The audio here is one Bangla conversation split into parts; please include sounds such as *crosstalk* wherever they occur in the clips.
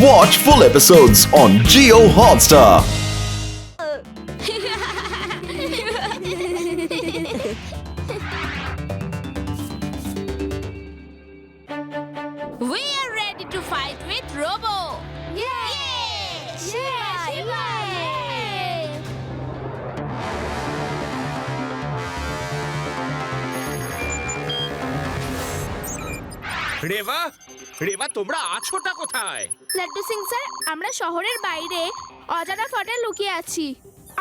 Watch full episodes on Geo Hotstar. We are ready to fight with Robo. Yay! Shiva, Shiva, yay! Reba Reba তোমরা আছোটা কোথায়? লাড্ডু সিং স্যার আমরা শহরের বাইরে অজানা ফটে লুকিয়ে আছি।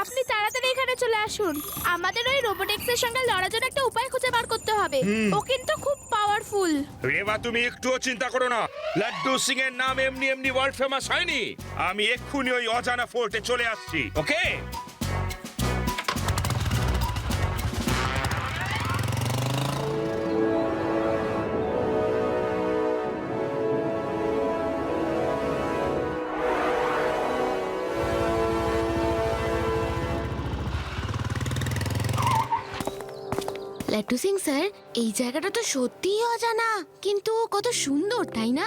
আপনি তাড়াতাড়ি এখানে চলে আসুন। আমাদের ওই রোবোটিক্সের সঙ্গে লড়ার জন্য একটা উপায় খুঁজে বার করতে হবে। ও কিন্তু খুব পাওয়ারফুল রেবা তুমি একটুও চিন্তা করো না। লাড্ডু সিং এর নাম এমনি এমনি ওয়ার্ল্ড ফেমাস হয়নি। আমি এক্ষুনি ওই অজানা ফোর্টে চলে আসছি ওকে লাড্ডু সিং স্যার এই জায়গাটা তো সত্যিই অজানা কিন্তু কত সুন্দর তাই না?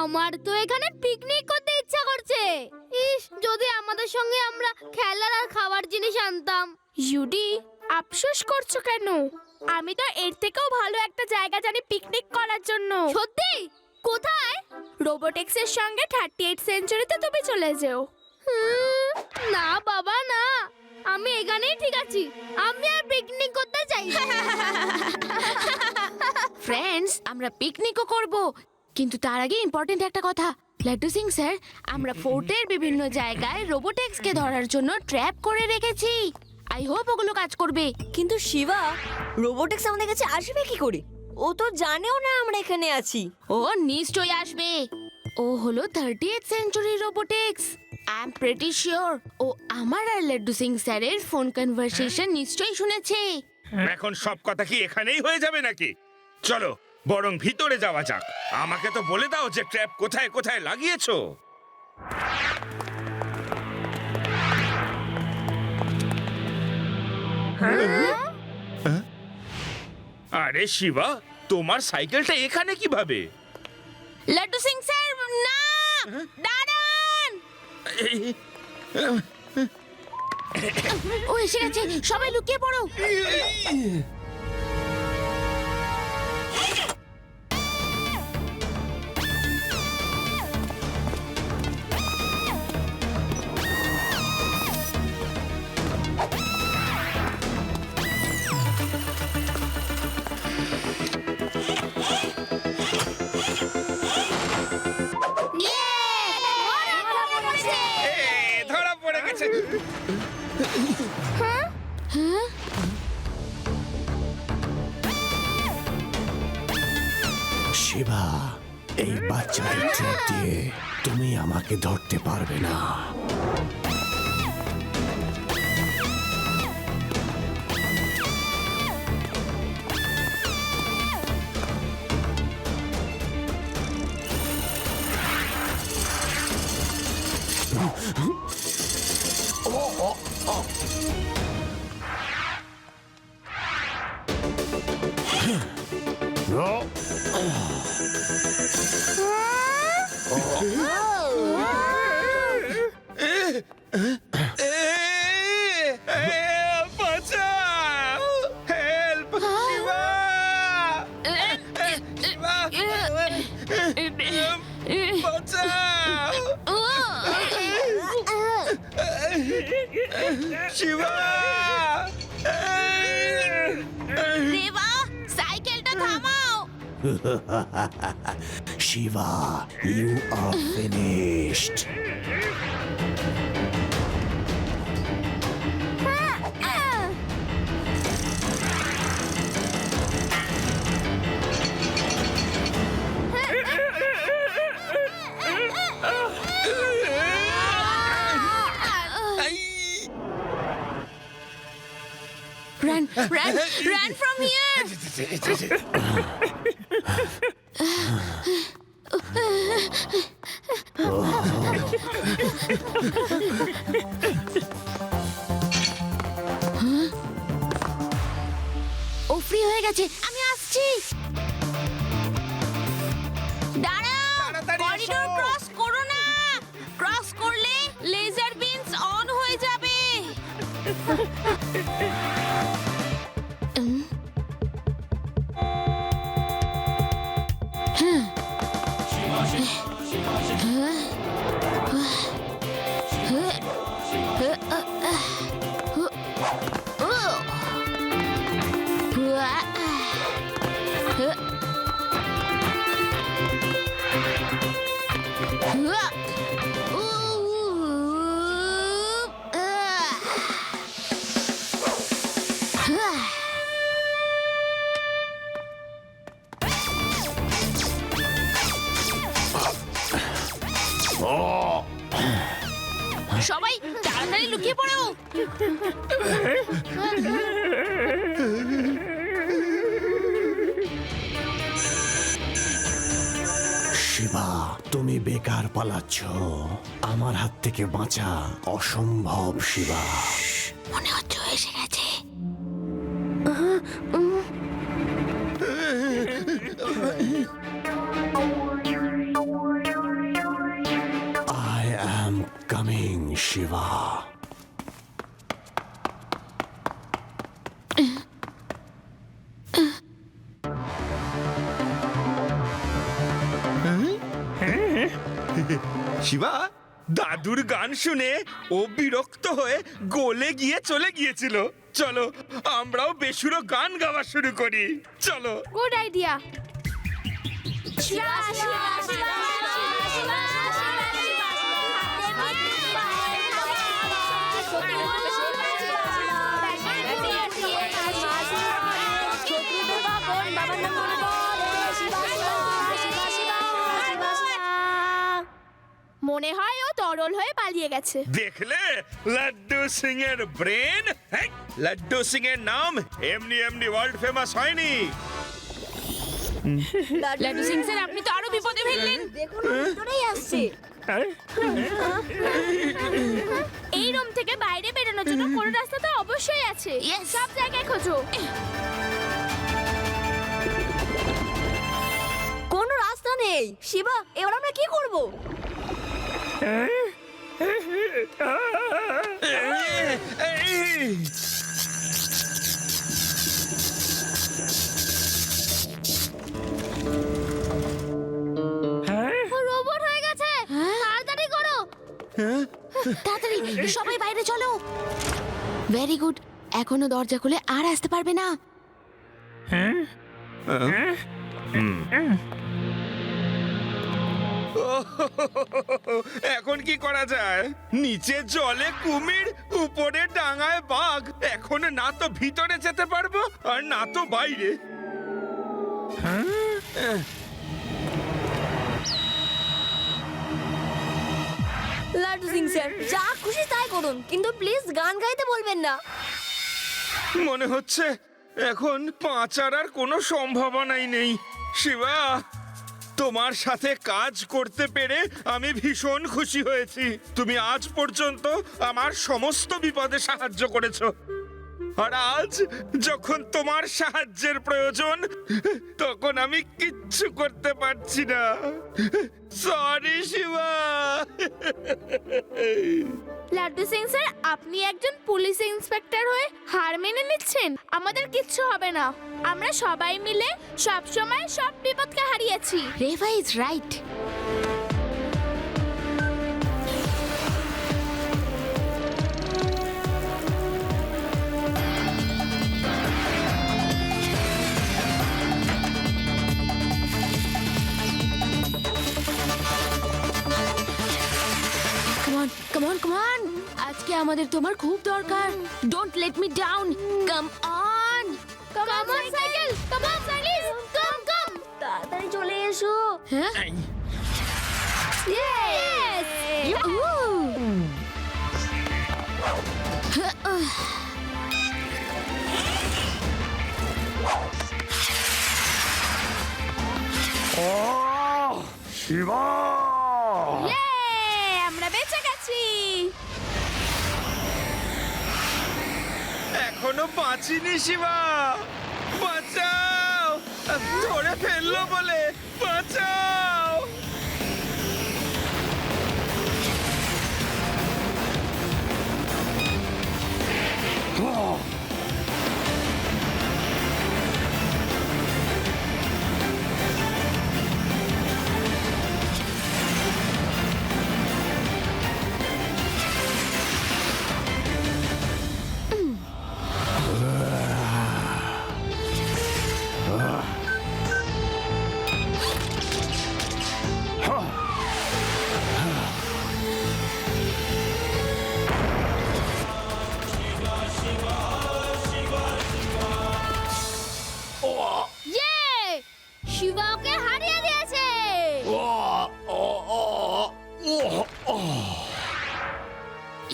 আমার তো এখানে পিকনিক করতে ইচ্ছা করছে। ইস যদি আমাদের সঙ্গে আমরা খেলার আর খাবার জিনিস আনতাম। ইউডি আফসোস করছ কেন? আমি তো এর থেকেও ভালো একটা জায়গা জানি পিকনিক করার জন্য। সত্যি? কোথায়? রোবোটিক্সের সঙ্গে থার্টি এইট সেঞ্চুরিতে তুমি চলে যেও। না বাবা না। আমি এখানেই ঠিক আছি। আমি আর পিকনিক করতে চাই না। ফ্রেন্ডস আমরা পিকনিকও করব। কিন্তু তার আগে ইম্পর্টেন্ট একটা কথা। লাড্ডু সিং স্যার আমরা ফোর্টের বিভিন্ন জায়গায় রোবোটেক্সকে ধরার জন্য ট্র্যাপ করে রেখেছি। আই হোপ ওগুলো কাজ করবে। কিন্তু শিবা রোবোটিক্স আমাদের কাছে আসবে কি করে? ও তো জানেও না আমরা এখানে আছি। ও নিশ্চয়ই আসবে। ও হলো thirty eight century robotics I am pretty sure ও আমার আর লাড্ডু সিং স্যারের ফোন কনভারসেশন নিশ্চয়ই শুনেছে। এখন সব কথা কি এখানেই হয়ে যাবে নাকি? চলো বরং ভিতরে যাওয়া যাক। আমাকে তো বলে দাও যে ট্র্যাপ কোথায় কোথায় লাগিয়েছো। আরে শিবা তোমার সাইকেলটা এখানে কীভাবে? লাড্ডু সিং স্যার না! দাঁড়ান ও এসে গেছে। সবাই লুকিয়ে পড়ো। দিয়ে তুমি আমাকে ধরতে পারবে না। এ, Hã? Shiva, you are finished. Run, run, run from here! ও ফ্রি হয়ে গেছে আমি আসছি। ক্রস ক্রস করলে লেজার বিনস অন হয়ে যাবে। সবাই তাড়াতাড়ি লুকিয়ে পড়ো। শিবা তুমি বেকার পালাচ্ছ। আমার হাত থেকে বাঁচা অসম্ভব শিবা। মনে হচ্ছে এসে গেছে। শিবা শিবা দাদুর গান শুনে ও বিরক্ত হয়ে গলে গিয়ে চলে গিয়েছিল। চলো আমরাও বেসুরো গান গাওয়া শুরু করি। চলো। গুড আইডিয়া মনে হয় ও তরল হয়ে পালিয়ে গেছে। দেখলে? লাড্ডু সিং এর ব্রেন লাড্ডু সিং এর নাম এমনি এমনি ওয়ার্ল্ড ফেমাস হয়নি। লাড্ডু সিং স্যার আপনি তো আরও বিপদে ফেললেন। দেখুন ভিতরেই আসছে এই রুম থেকে বাইরে বেরোনোর জন্য কোন রাস্তা তো অবশ্যই আছে। সব জায়গায় খোঁজো। কোনো রাস্তা নেই। শিবা এবার আমরা কি করব? রোবট হয়ে গেছে। তাড়াতাড়ি করো। তাড়াতাড়ি সবাই বাইরে চলো। ভেরি গুড এখনও দরজা খুলে আর আসতে পারবে না। *laughs* এখন কি করা যায়? নিচে জলে কুমির উপরে ডাঙায় বাঘ। এখন না তো ভিতরে যেতে পারব আর না তো বাইরে। লাড্ডু সিং স্যার যা খুশি তাই করুন কিন্তু প্লিজ গান গাইতে বলবেন না। মনে হচ্ছে এখন পাঁচার আর কোনো সম্ভাবনাই নেই। শিবা! তোমার সাথে কাজ করতে পেরে আমি ভীষণ খুশি হয়েছি। তুমি আজ পর্যন্ত আমার সমস্ত বিপদে সাহায্য করেছ। আর আজ যখন তোমার সাহায্যের প্রয়োজন তখন আমি কিচ্ছু করতে পারছি না। সরি শিবা। লাড্ডু সিং স্যার আপনি একজন পুলিশ ইন্সপেক্টর হয়ে হার মেনে নিচ্ছেন। আমাদের কিচ্ছু হবে না। আমরা সবাই মিলে সব সময় সব বিপদকে হারিয়েছি। Reva is right. আমাদের তোমার খুব দরকার। Don't let me down come on come on cycle come on cycle come come তাড়াতাড়ি চলে এসো হ্যাঁ ইয়েস শিবা এখনও বাঁচিনি শিবা। বাঁচাও। ধরে ফেলল বলে। বাঁচাও।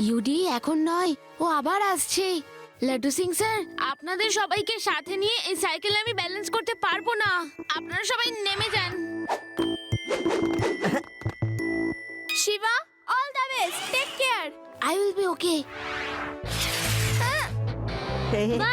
ইউডি এখন নয় ও আবার আসছে। লাড্ডু সিং স্যার আপনাদের সবাইকে সাথে নিয়ে এই সাইকেল আমি ব্যালেন্স করতে পারব না। আপনারা সবাই নেমে যান। Shiva all the best take care I will be okay একটা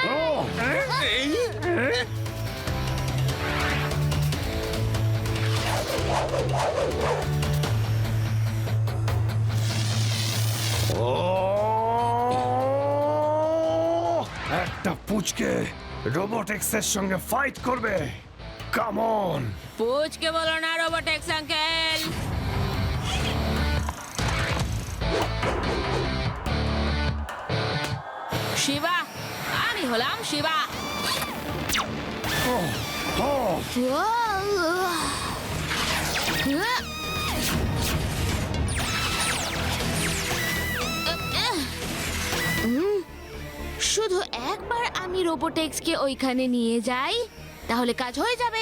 পুচকে রোবোটিক্সের সঙ্গে ফাইট করবে। কামন পুচকে বলো না রোবোটেক্স আঙ্কেল শিবা আমি হলাম শিবা। শুধু একবার আমি রোবোটেক্সকে ওইখানে নিয়ে যাই তাহলে কাজ হয়ে যাবে।